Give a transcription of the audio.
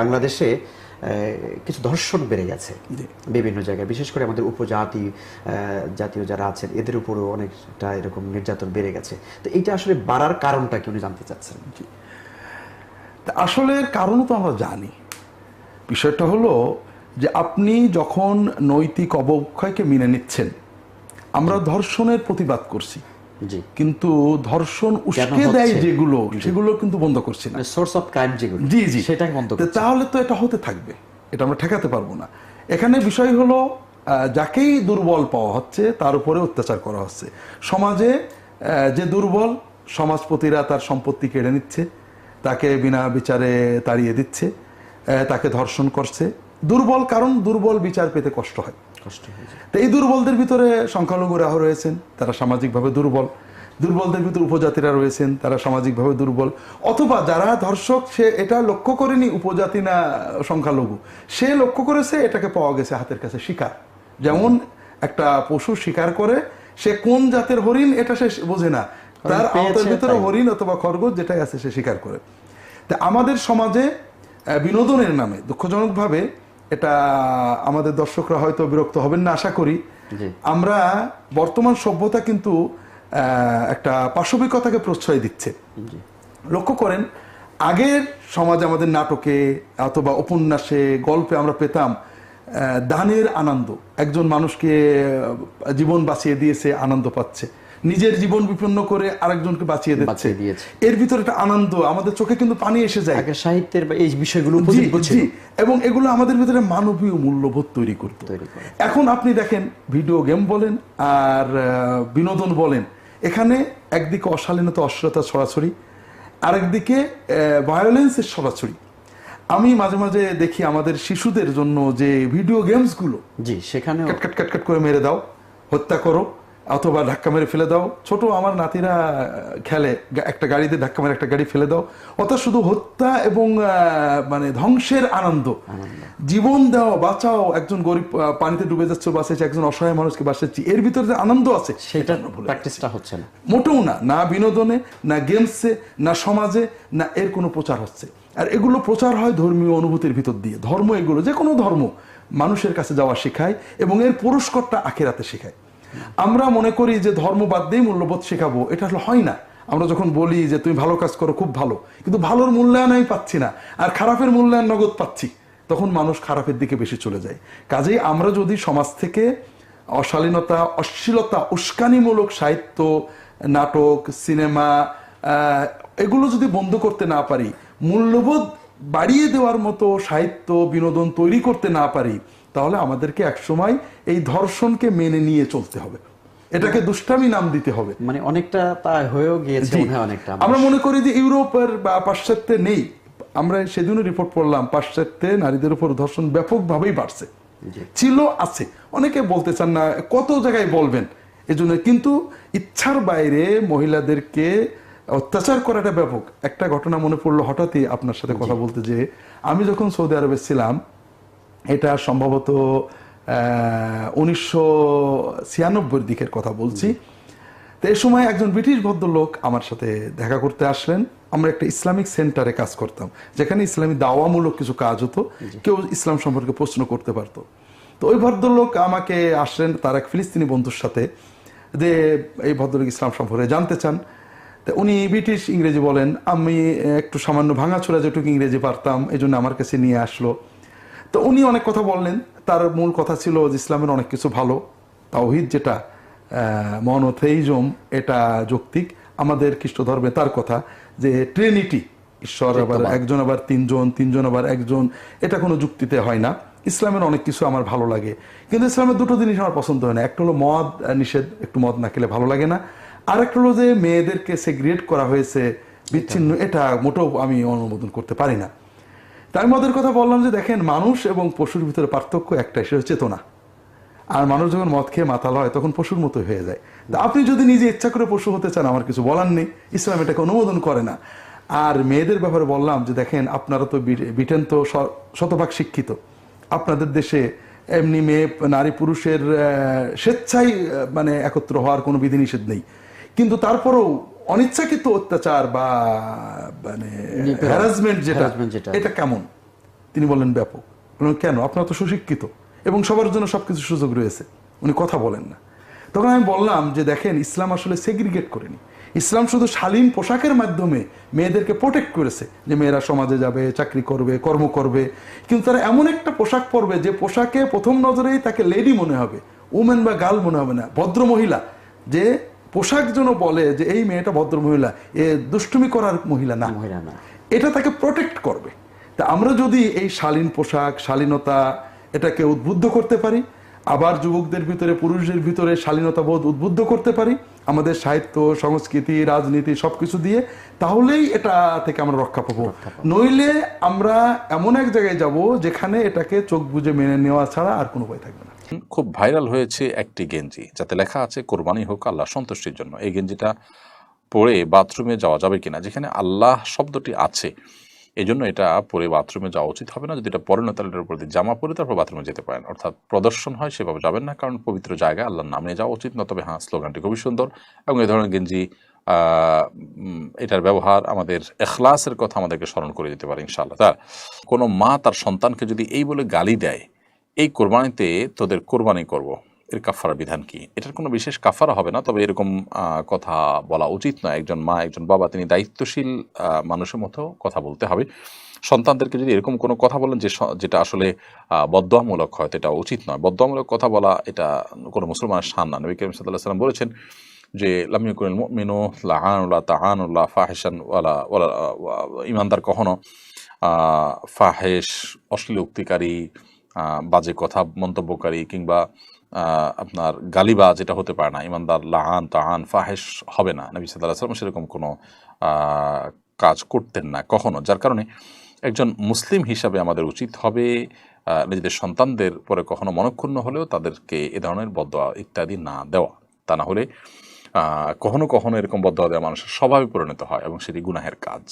বাংলাদেশে কিছু ধর্ষণ বেড়ে গেছে বিভিন্ন জায়গায়। বিশেষ করে আমাদের উপজাতি জাতীয় যারা আছেন এদের উপরেও অনেকটা এরকম নির্যাতন বেড়ে গেছে। তো এইটা আসলে বাড়ার কারণটা কি উনি জানতে চাচ্ছেন? আসলে এর কারণও তো আমরা জানি। বিষয়টা হলো যে আপনি যখন নৈতিক অবক্ষয়কে মেনে নিচ্ছেন আমরা ধর্ষণের প্রতিবাদ করছি। কিন্তু ধর্ষণ উস্কে দেয় যেগুলো সেগুলো কিন্তু বন্ধ করছে না। সোর্স অফ ক্রাইম যেগুলো। জি জি। সেটাই বন্ধ। তাহলে তো এটা হতে থাকবে। এটা আমরা ঠেকাতে পারব না। এখানে বিষয় হলো যাকেই দুর্বল পাওয়া হচ্ছে তার উপরে অত্যাচার করা হচ্ছে। সমাজে যে দুর্বল সমাজপতিরা তার সম্পত্তি কেড়ে নিচ্ছে তাকে বিনা বিচারে তাড়িয়ে দিচ্ছে তাকে ধর্ষণ করছে। দুর্বল কারণ দুর্বল বিচার পেতে কষ্ট হয়। কষ্ট তো এই দুর্বলদের ভিতরে সংখ্যালঘুরাও রয়েছেন তারা সামাজিকভাবে দুর্বল। দুর্বলদের ভিতরে উপজাতিরা রয়েছেন তারা সামাজিকভাবে দুর্বল। অথবা যারা ধর্ষক সে এটা লক্ষ্য করেনি উপজাতি না সংখ্যালঘু। সে লক্ষ্য করেছে এটাকে পাওয়া গেছে হাতের কাছে শিকার। যেমন একটা পশু শিকার করে সে কোন জাতের হরিণ এটা সে বোঝে না। তার আওতার ভিতরে হরিণ অথবা খরগোশ যেটাই আছে সে শিকার করে। তা আমাদের সমাজে বিনোদনের নামে দুঃখজনকভাবে এটা আমাদের দর্শকরা হয়তো বিরক্ত হবেন না আশা করি। আমরা বর্তমান সভ্যতা কিন্তু একটা পাশবিকতাকে প্রশ্রয় দিচ্ছে। লক্ষ্য করেন আগের সমাজে আমাদের নাটকে অথবা উপন্যাসে গল্পে আমরা পেতাম দানের আনন্দ। একজন মানুষকে জীবন বাঁচিয়ে দিয়েছে আনন্দ পাচ্ছে। নিজের জীবন বিপন্ন করে আরেকজনকে বাঁচিয়ে দিচ্ছে। এর ভিতরে একটা আনন্দ আমাদের চোখে কিন্তু পানি এসে যায়। সাহিত্যের বা এই বিষয়গুলো। এবং এগুলো আমাদের ভিতরে মানবীয় মূল্যবোধ তৈরি করতে। এখন আপনি দেখেন ভিডিও গেম বলেন আর বিনোদন বলেন এখানে একদিকে অশালীনতা অশ্লীলতা ছড়াছড়ি আরেকদিকে ভায়োলেন্সের ছড়াছড়ি। আমি মাঝে মাঝে দেখি আমাদের শিশুদের জন্য যে ভিডিও গেমসগুলো জি সেখানে কাট কাট করে মেরে দাও হত্যা করো অথবা ধাক্কা মেরে ফেলে দাও। ছোট আমার নাতিরা খেলে একটা গাড়িতে ধাক্কা মেরে একটা গাড়ি ফেলে দাও। অর্থাৎ শুধু হত্যা এবং মানে ধ্বংসের আনন্দ। জীবন দাও বাঁচাও একজন গরিব পানিতে ডুবে যাচ্ছে বাঁচাচ্ছি একজন অসহায় মানুষকে বাঁচাচ্ছি এর ভিতরে যে আনন্দ আছে সেটা প্র্যাকটিসটা হচ্ছে না। মোটেও না না বিনোদনে না গেমসে না সমাজে না এর কোনো প্রচার হচ্ছে। আর এগুলো প্রচার হয় ধর্মীয় অনুভূতির ভিতর দিয়ে। ধর্ম এগুলো যে কোনো ধর্ম মানুষের কাছে যাওয়া শেখায় এবং এর পুরস্কারটা আখেরাতে শেখায়। আমরা মনে করি যে ধর্ম বাদ দিয়েই মূল্যবোধ শেখাবো, এটা আসলে হয় না। আমরা যখন বলি যে তুমি ভালো কাজ করো, খুব ভালো, কিন্তু ভালোর মূল্যায়ন আমি পাচ্ছি না, আর খারাপের মূল্যায়ন নগদ পাচ্ছি, তখন মানুষ খারাপের দিকে বেশি চলে যায়। কাজেই আমরা যদি সমাজ থেকে অশালীনতা, অশ্লীলতা, উস্কানিমূলক সাহিত্য, নাটক, সিনেমা এগুলো যদি বন্ধ করতে না পারি, মূল্যবোধ বাড়িয়ে দেওয়ার মতো সাহিত্য, বিনোদন তৈরি করতে না পারি তাহলে আমাদেরকে একসময় এই ধর্ষণকে মেনে নিয়ে চলতে হবে। এটাকে দুষ্টামি নাম দিতে হবে। মানে অনেকটা তা হয়েও গিয়েছে হয় অনেকটা আমরা মনে করি যে ইউরোপের বা পাশ্চাত্যে নেই। আমরা সেদিনও রিপোর্ট পড়লাম পাশ্চাত্যে নারীদের উপর ধর্ষণ ব্যাপকভাবেই বাড়ছে। ছিল আছে। অনেকে বলতে চান না কত জায়গায় বলবেন? এজন্য কিন্তু ইচ্ছার বাইরে মহিলাদেরকে অত্যাচার করাটা ব্যাপক। একটা ঘটনা মনে পড়ল হঠাৎই আপনার সাথে কথা বলতে যে আমি যখন সৌদি আরবে ছিলাম এটা সম্ভবত উনিশশো ছিয়ানব্বই দিকের কথা বলছি। তো এই সময় একজন ব্রিটিশ ভদ্রলোক আমার সাথে দেখা করতে আসলেন। আমরা একটা ইসলামিক সেন্টারে কাজ করতাম যেখানে ইসলামী দাওয়ামূলক কিছু কাজ হতো। কেউ ইসলাম সম্পর্কে প্রশ্ন করতে পারতো। তো ওই ভদ্রলোক আমাকে আসলেন তার এক ফিলিস্তিনি বন্ধুর সাথে যে এই ভদ্রলোক ইসলাম সম্পর্কে জানতে চান। তো উনি ব্রিটিশ ইংরেজি বলেন আমি একটু সামান্য ভাঙাচোরা যেটুকু ইংরেজি পারতাম এই জন্য আমার কাছে নিয়ে আসলো। তো উনি অনেক কথা বললেন। তার মূল কথা ছিল যে ইসলামের অনেক কিছু ভালো। তাওহিদ যেটা মনোথেইজম এটা যৌক্তিক। আমাদের খ্রিস্ট ধর্মে তার কথা যে ট্রিনিটি ঈশ্বর আবার একজন আবার তিনজন তিনজন আবার একজন এটা কোনো যুক্তিতে হয় না। ইসলামের অনেক কিছু আমার ভালো লাগে। কিন্তু ইসলামের দুটো জিনিস আমার পছন্দ হয় না। একটা হলো মদ নিষেধ একটু মদ না খেলে ভালো লাগে না। আর একটা হলো যে মেয়েদেরকে সেগ্রিয়েট করা হয়েছে বিচ্ছিন্ন এটা মোটেও আমি অনুমোদন করতে পারি না। তাই আমি ওদের কথা বললাম যে দেখেন, মানুষ এবং পশুর ভিতরে পার্থক্য একটাই, সেটা চেতনা। আর মানুষ যখন মদ খেয়ে মাতাল হয়, তখন পশুর মতো হয়ে যায়। তা আপনি যদি নিজে ইচ্ছা করে পশু হতে চান, আমার কিছু বলার নেই। ইসলাম এটাকে অনুমোদন করে না। আর মেয়েদের ব্যাপারে বললাম যে দেখেন, আপনারা তো ব্রিট- ব্রিটেন তো শতভাগ শিক্ষিত। আপনাদের দেশে এমনি মেয়ে, নারী, পুরুষের স্বেচ্ছায় মানে একত্র হওয়ার কোনো বিধিনিষেধ নেই। কিন্তু তারপরেও অনিচ্ছাকৃত অত্যাচার বা মানে হ্যারাসমেন্ট যেটা এটা কেমন? তিনি বলেন ব্যাপক। কেন? আপনার তো সুশিক্ষিত এবং সবার জন্য সবকিছু সুযোগ রয়েছে। উনি কথা বলেন না। তখন আমি বললাম যে দেখেন ইসলাম আসলে সেগ্রিগেট করেনি। ইসলাম শুধু শালীন পোশাকের মাধ্যমে মেয়েদেরকে প্রোটেক্ট করেছে যে মেয়েরা সমাজে যাবে চাকরি করবে কর্ম করবে। কিন্তু তারা এমন একটা পোশাক পরবে যে পোশাকে প্রথম নজরেই তাকে লেডি মনে হবে। উমেন বা গার্ল মনে হবে না। ভদ্র মহিলা যে পোশাক যেন বলে যে এই মেয়েটা ভদ্র মহিলা এ দুষ্টুমি করার মহিলা না। মহিলা না। এটা তাকে প্রোটেক্ট করবে। তা আমরা যদি এই শালীন পোশাক শালীনতা এটাকে উদ্বুদ্ধ করতে পারি আবার যুবকদের ভিতরে পুরুষদের ভিতরে শালীনতা বোধ উদ্বুদ্ধ করতে পারি আমাদের সাহিত্য সংস্কৃতি রাজনীতি সবকিছু দিয়ে তাহলেই এটা থেকে আমরা রক্ষা পাবো। নইলে আমরা এমন এক জায়গায় যাব যেখানে এটাকে চোখ বুজে মেনে নেওয়া ছাড়া আর কোনো উপায় থাকবে না। খুব ভাইরাল হয়েছে একটি গেঞ্জি, যাতে লেখা আছে, কোরবানি হোক আল্লাহ সন্তুষ্টির জন্য। এই গেঞ্জিটা পরে বাথরুমে যাওয়া যাবে কিনা, যেখানে আল্লাহ শব্দটি আছে এই জন্য এটা পরে বাথরুমে যাওয়া উচিত হবে না। যদি এটা পরে না তাহলে এটার উপর জামা পরে তারপর বাথরুমে যেতে পারেন। অর্থাৎ প্রদর্শন হয়, সেভাবে যাবেন না, কারণ পবিত্র জায়গায় আল্লাহর নাম নিয়ে যাওয়া উচিত, না তবে হ্যাঁ স্লোগানটি খুবই সুন্দর। এবং এই ধরনের গেঞ্জি এটার ব্যবহার আমাদের এখলাসের কথা আমাদেরকে স্মরণ করে দিতে পারে ইনশাআল্লাহ। তার, কোনো মা তার সন্তানকে যদি এই বলে গালি দেয় এই কোরবানিতে তোদের কোরবানি করব। এর কাফারা বিধান কি? এটার কোনো বিশেষ কাফারা হবে না তবে এরকম কথা বলা উচিত নয়। একজন মা একজন বাবা তিনি দায়িত্বশীল মানুষের মতো কথা বলতে হবে। সন্তানদেরকে যদি এরকম কোনো কথা বলেন যে যেটা আসলে আহ, বদোয়ামূলক হয় এটা উচিত নয়। বদোয়ামূলক কথা বলা এটা কোনো মুসলমানের সান না। নবী করিম সাল্লাহ সাল্লাম বলেছেন যে লামিউকুল মিনু লাহানুল্লাহ তাহানুল্লাহ ফাহেসান ওয়ালা ওয়ালা ইমানদার কখনো ফাহেস অশ্লীল উক্তিকারী বাজে কথা, মন্তব্যকারী কিংবা আপনার গালিবা যেটা হতে পারে না। ইমানদার, লাহান, তাহান ফাহেস হবে না। নবী সাল্লাহ সাল্লাম সেরকম কোনো কাজ করতেন না কখনো। যার কারণে একজন মুসলিম হিসাবে আমাদের উচিত হবে নিজেদের সন্তানদের পরে কখনো মনক্ষুণ্ণ হলেও তাদেরকে এ ধরনের বদয়া ইত্যাদি না দেওয়া। তা না হলে কখনো কখনো এরকম বদয়া দেওয়া মানুষের স্বভাবে পরিণত হয় এবং সেটি গুনাহের কাজ।